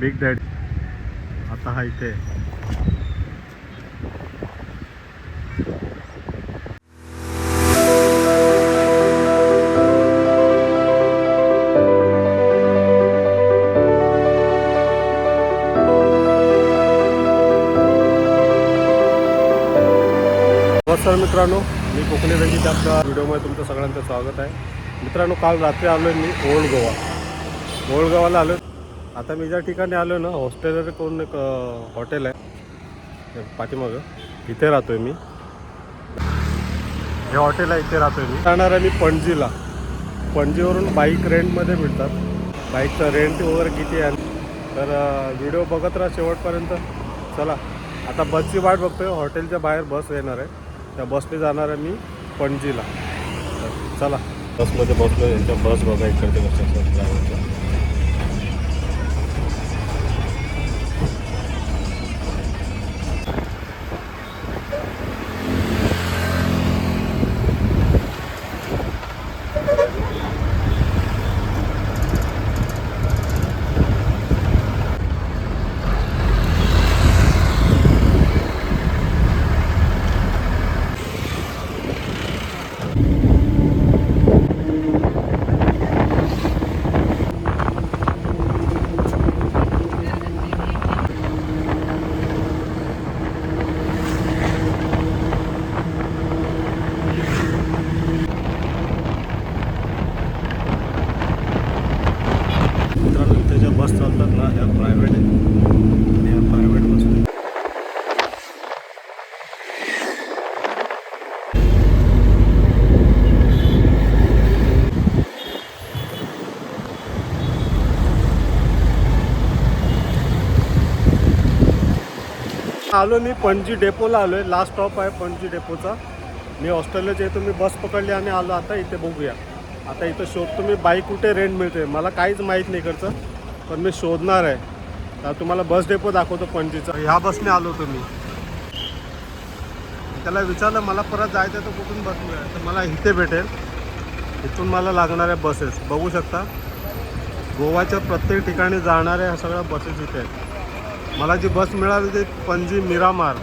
Big daddy आता हा इथे. नमस्कार मित्रांनो मी कोकणी रंजित आपल्या व्हिडिओमध्ये तुमचं सगळ्यांचं स्वागत आहे. मित्रांनो काल रात्री आलो आहे मी ओल्ड गोवा ओल्ड गोवाला आलो आता मी ज्या ठिकाणी आलो ना हॉस्टेलर करून एक हॉटेल आहे. पाठीमागं. इथे राहतो आहे मी. हे हॉटेल आहे इथे राहतो आहे मी. जाणार आहे मी पणजीला. पणजीवरून बाईक रेंटमध्ये मिळतात. बाईकचं रेंट वगैरे किती आहे? तर व्हिडिओ बघत राहा शेवटपर्यंत. चला आता बसची वाट बघतोय. हॉटेलच्या बाहेर बस येणार आहे. त्या बसने जाणार आहे मी पणजीला. चला. बसमध्ये बसलो यांच्या बस बघा इकडचे कशा असतात ड्रायव्हरच्या मित्रांनो इथे ज्या बस चालतात ना ह्या प्रायव्हेट आहेत आणि ह्या प्रायव्हेट बस आहेत. आलो मी पणजी डेपोला आलो आहे लास्ट स्टॉप आहे पणजी डेपोचा. मी ऑस्ट्रेलियाच्या इथून मी बस पकडली आणि आलो. आता इथे बघूया. आता इथं शोधतो मी बाईक कुठे रेंट मिळते मला काहीच माहीत नाही इकडचं पण मी शोधणार आहे. तर तुम्हाला बस डेपो दाखवतो पणजीचा. ह्या बसने आलो होतो मी त्याला विचारलं मला परत जायचं आहे तर कुठून बस मिळेल? तर मला इथे भेटेल. इथून मला लागणाऱ्या बसेस बघू शकता. गोवाच्या प्रत्येक ठिकाणी जाणाऱ्या ह्या सगळ्या बसेस इथे आहेत. मला जी बस मिळाली ती पणजी मिरामार.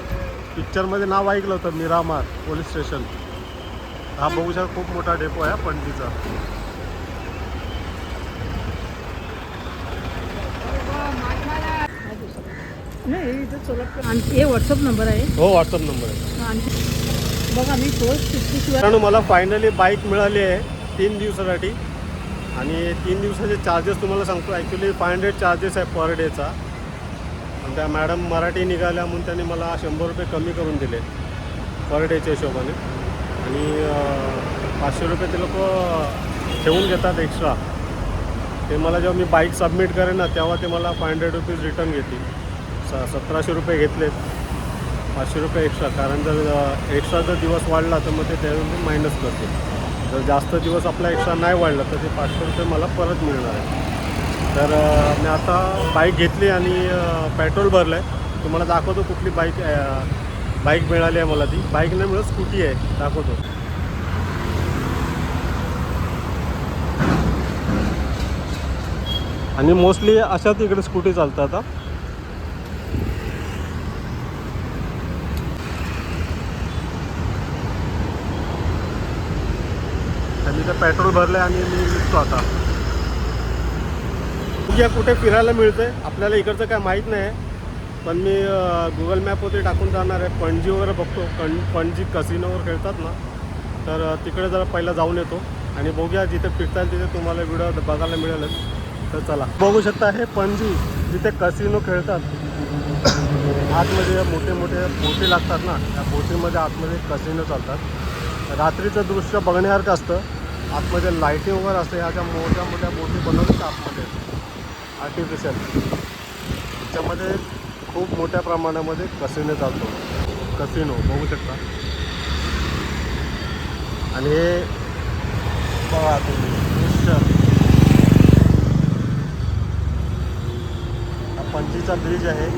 पिक्चरमध्ये नाव ऐकलं होतं मिरामार पोलीस स्टेशन. हा बघू शकता खूप मोठा डेपो आहे पणजीचा. हे व्हॉट्सअप नंबर आहे. हो व्हॉट्सअप नंबर आहे. बघा मी मित्रांनो मला फायनली बाईक मिळाली आहे तीन दिवसासाठी. आणि तीन दिवसाचे चार्जेस तुम्हाला सांगतो. ॲक्च्युली फाय हंड्रेड चार्जेस आहे पर डेचा त्या मॅडम मराठी निघाल्या म्हणून त्यांनी मला शंभर रुपये कमी करून दिले पर डेच्या हिशोबाने. आणि पाचशे रुपये ते लोक ठेवून घेतात एक्स्ट्रा ते मला जेव्हा मी बाईक सबमिट करेन ना तेव्हा ते मला फाय हंड्रेड रुपीज रिटर्न घेतील. स सतराशे रुपये घेतलेत. पाचशे रुपये एक्स्ट्रा कारण जर एक्स्ट्रा जर दिवस वाढला तर मग ते त्याच्यातून मायनस करते जर जास्त दिवस आपला एक्स्ट्रा नाही वाढला तर ते पाचशे रुपये मला परत मिळणार आहे तर मी आता बाईक घेतली आणि पेट्रोल भरलं आहे तुम्हाला दाखवतो कुठली बाईक बाईक मिळाली आहे मला ती. बाईक नाही मिळत स्कूटी आहे. दाखवतो. आणि मोस्टली अशाच इकडे स्कूटी चालतात आता त्यांनी ते पेट्रोल आहे आणि मी निघतो आता. बघूया कुठे फिरायला मिळतंय आपल्याला इकडचं काय माहीत नाही. पण मी गुगल मॅपवरती टाकून जाणार आहे. पणजी वगैरे बघतो. कण पणजी कसिनोवर खेळतात ना तर तिकडे जरा पहिला जाऊन येतो. आणि बघूया जिथे फिरता येईल तिथे तुम्हाला व्हिडिओ बघायला मिळेलच. तर चला बघू शकता हे पणजी जिथे कसिनो खेळतात. आतमध्ये मोठे मोठे बोटी लागतात ना त्या बोटीमध्ये आतमध्ये कसिनो चालतात. रात्रीचं दृश्य बघण्यासारखं असतं. आतमध्ये लाईटिंग वगैरे असते. ह्या ज्या मोठ्या मोठ्या बोटी बनवतात आतमध्ये. आर्टिफिशियल त्याच्यामध्ये खूप मोठ्या प्रमाणामध्ये कसिनो चालतो. कसिनो बघू शकता. आणि हे बघा तुम्ही दृश्य हा पणजीचा ब्रिज आहे.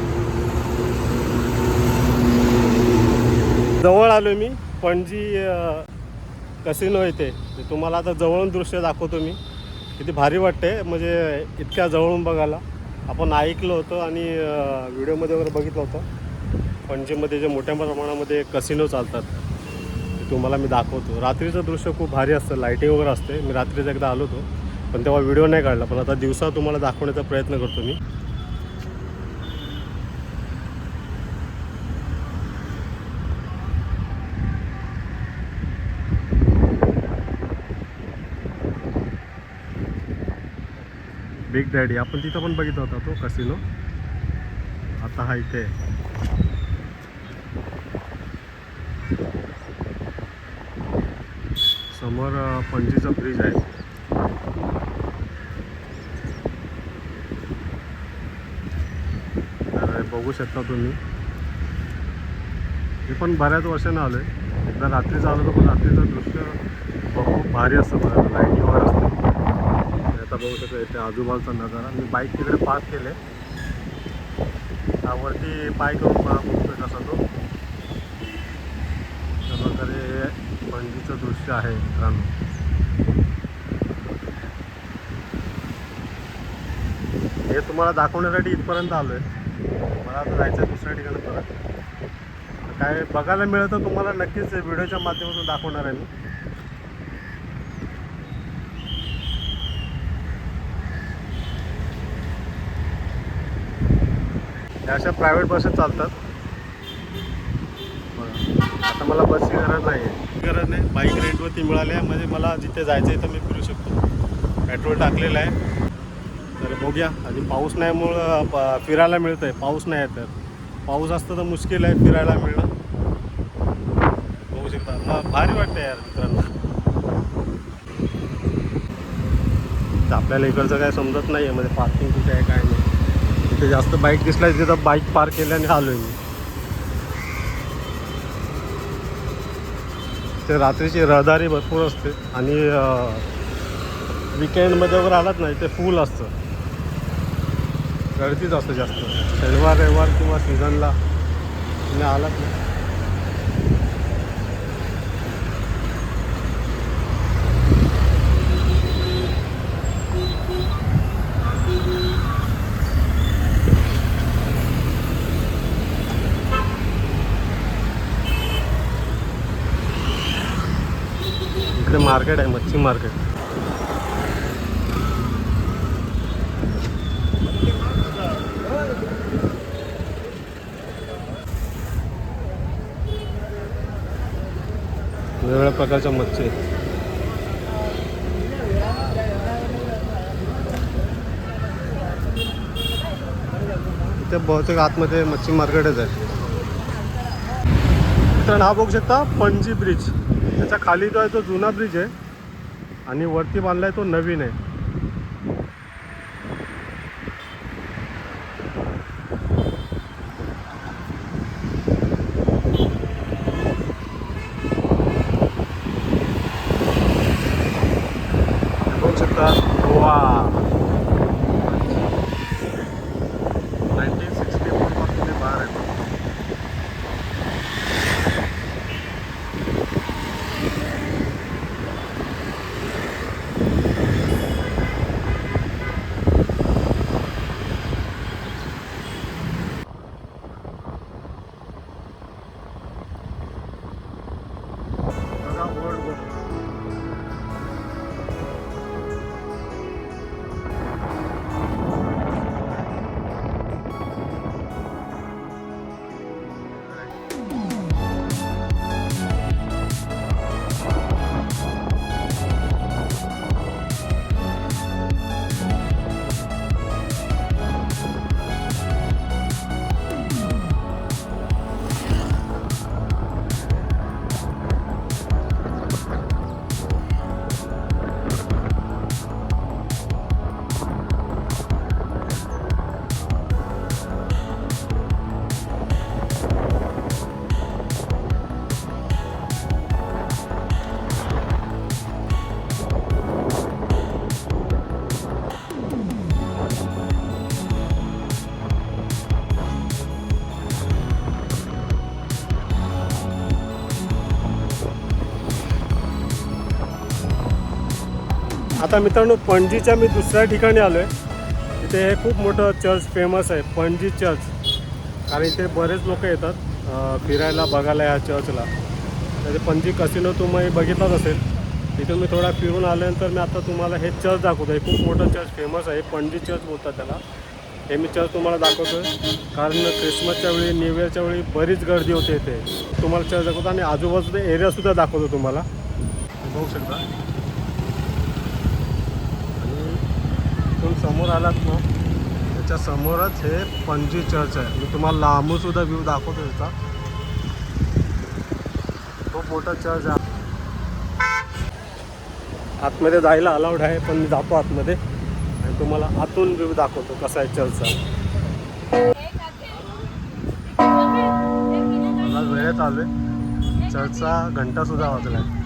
जवळ आलो मी पणजी कसिनो येते ते तुम्हाला आता जवळून दृश्य दाखवतो मी. किती भारी वाटते म्हणजे इतक्या जवळून बघायला. आपण ऐकलं होतं आणि व्हिडिओमध्ये वगैरे बघितलं होतं. पणजीमध्ये जे मोठ्या प्रमाणामध्ये कसिनो चालतात ते तुम्हाला मी दाखवतो. रात्रीचं दृश्य खूप भारी असतं. लाईटिंग वगैरे असते. मी रात्रीचं एकदा आलो होतो. पण तेव्हा व्हिडिओ नाही काढला. पण आता दिवसा तुम्हाला दाखवण्याचा प्रयत्न करतो मी. बिग डॅडी आपण तिथं पण बघितला होता तो कसिनो आता हा इथे. समोर पणजीचा ब्रिज आहे. तर बघू शकता तुम्ही. मी पण बऱ्याच वर्षानं आलो आहे एकदा रात्रीचं आलो होतो पण रात्रीचं दृश्य खूप भारी असतं बघायला. लाइट वगैरे असतं. बघू शकता इथे आजूबाजूचा नजारा. मी बाईक तिकडे पार्क केले त्यावरती पाय करून मला बघतोय कसा तो. त्या प्रकारे हे पणजीचं दृश्य आहे मित्रांनो. हे तुम्हाला दाखवण्यासाठी इथपर्यंत आलो आहे मला आता जायचं आहे दुसऱ्या ठिकाणी परत. काय बघायला मिळतं तर तुम्हाला नक्कीच व्हिडिओच्या माध्यमातून दाखवणार आहे मी. ह्या अशा प्रायव्हेट बसेस चालतात. आता मला बसची गरज नाही आहे गरज नाही. बाईक रेंटवरती मिळाली आहे. म्हणजे मला जिथे जायचं आहे तर मी फिरू शकतो. पेट्रोल टाकलेलं आहे. तर बघूया. आणि पाऊस नाहीमुळं प- फिरायला मिळतं आहे पाऊस नाही आहे तर. पाऊस असतं तर मुश्किल आहे फिरायला मिळणं. बघू शकता. मग भारी वाटतं यार मित्रांना. तर आपल्याला इकडचं काय समजत नाही आहे म्हणजे पार्किंग कुठे आहे काय नाही. इथे जास्त बाईक दिसल्या तिथं बाईक पार्क केल्याने आलो मी. ते रात्रीची रहदारी भरपूर असते आणि विकेंडमध्ये वगैरे आलात नाही ते फुल असतं. गर्दीच असतं जास्त. शनिवार रविवार किंवा सीझनला तुम्ही आलात नाही. इकडे मार्केट आहे मच्छी मार्केट. वेगवेगळ्या प्रकारच्या मच्छी आहेत. इथे बहुतेक आतमध्ये मच्छी मार्केटच आहे. मित्रांनो हा बघू शकता पणजी ब्रिज त्याच्याखाली जो आहे तो जुना ब्रिज आहे. आणि वरती बांधलाय तो नवीन आहे. शकता. गोवा नाईन्टीन सिक्स्टी फोरपासून ते बाहेर आहे बघा बोर्ड आता मित्रांनो पणजीच्या मी दुसऱ्या ठिकाणी आलो आहे इथे हे खूप मोठं चर्च फेमस आहे पणजी चर्च कारण इथे बरेच लोक येतात फिरायला बघायला या चर्चला तर पणजी कसिनो तुम्ही बघितलाच असेल. तिथे मी थोडा फिरून आल्यानंतर मी आता तुम्हाला हे चर्च दाखवतो. हे खूप मोठं चर्च फेमस आहे पणजी चर्च बोलतात त्याला. हे मी चर्च तुम्हाला दाखवतो आहे कारण क्रिसमसच्या वेळी न्यू इयरच्या वेळी बरीच गर्दी होते इथे. तुम्हाला चर्च दाखवतो. आणि आजूबाजूचा एरियासुद्धा दाखवतो तुम्हाला. बघू शकता आणि इथून समोर आलात ना त्याच्या समोरच हे पणजी चर्च आहे. मी तुम्हाला लांबूनसुद्धा व्ह्यू दाखवतो त्याचा. खूप मोठा चर्च आहे. आतमध्ये जायला अलाउड आहे पण मी जातो आतमध्ये. आणि तुम्हाला आतून व्ह्यू दाखवतो कसा आहे चर्चचा मला वेळेत आलो आहे. चर्चचा घंटासुद्धा वाजला आहे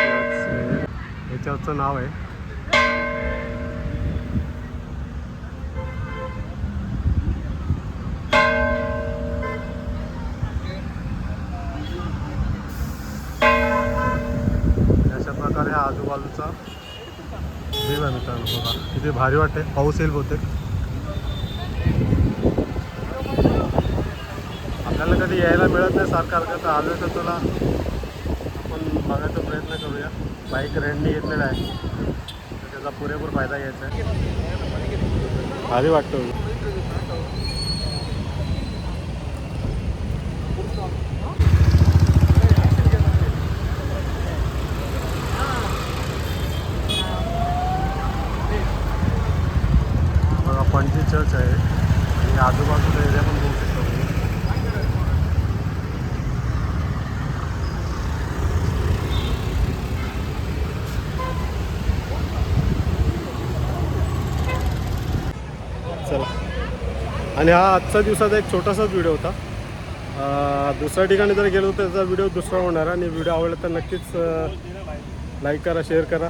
खूप नाव आहे. अशा प्रकारे हा आजूबाजूचा व्ह्यू आहे मित्रांनो बघा. किती भारी वाटते पाऊस येईल बहुतेक. आपल्याला कधी यायला मिळत नाही सारखं. तर आलो तर तुला. आपण बघायचा प्रयत्न करूया. बाईक रेंटने घेतलेला आहे. तर त्याचा पुरेपूर फायदा घ्यायचा आहे. भारी वाटतो बघा पणजी चर्च आहे. आणि आजूबाजूचा एरिया पण बघू शकतो तुम्ही चला आणि हा आजचा दिवसाचा एक छोटासाच व्हिडिओ होता. दुसऱ्या ठिकाणी जर गेलो त्याचा व्हिडिओ दुसरा होणार आणि व्हिडिओ आवडला तर नक्कीच लाईक करा शेअर करा.